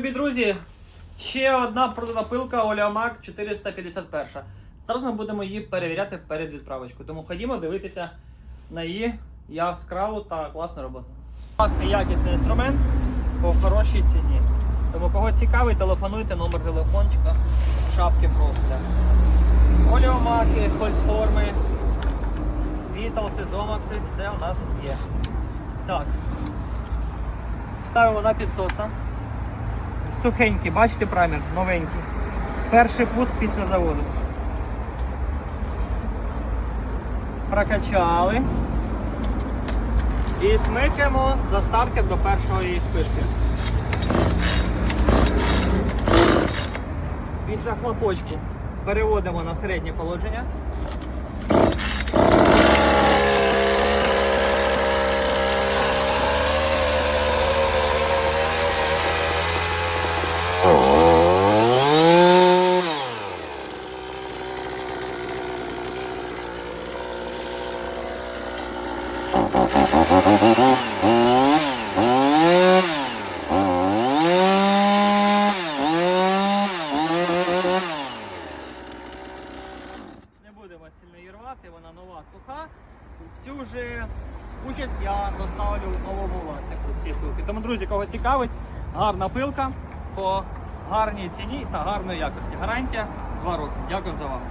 любі друзі! Ще одна продана пилка Олеомак 451. Зараз ми будемо її перевіряти перед відправочкою. Тому ходімо дивитися на її яскраву та класну роботу. Класний якісний інструмент по хорошій ціні. Тому кого цікавий, телефонуйте номер телефончика в шапки профіля. Олеомаки, фольсформи, Віталси, Зомакси, все у нас є. Так. Ставимо на підсоса. Сухенький, бачите прамір, новенький. Перший пуск після заводу. Прокачали. І смикаємо за стартер до першої спишки. Після хлопочку переводимо на середнє положення. Будемо сильно її рвати, вона нова суха. Цю вже участь я доставлю новому власнику ці пилки. Тому, друзі, кого цікавить, гарна пилка по гарній ціні та гарної якості. Гарантія 2 роки. Дякую за увагу.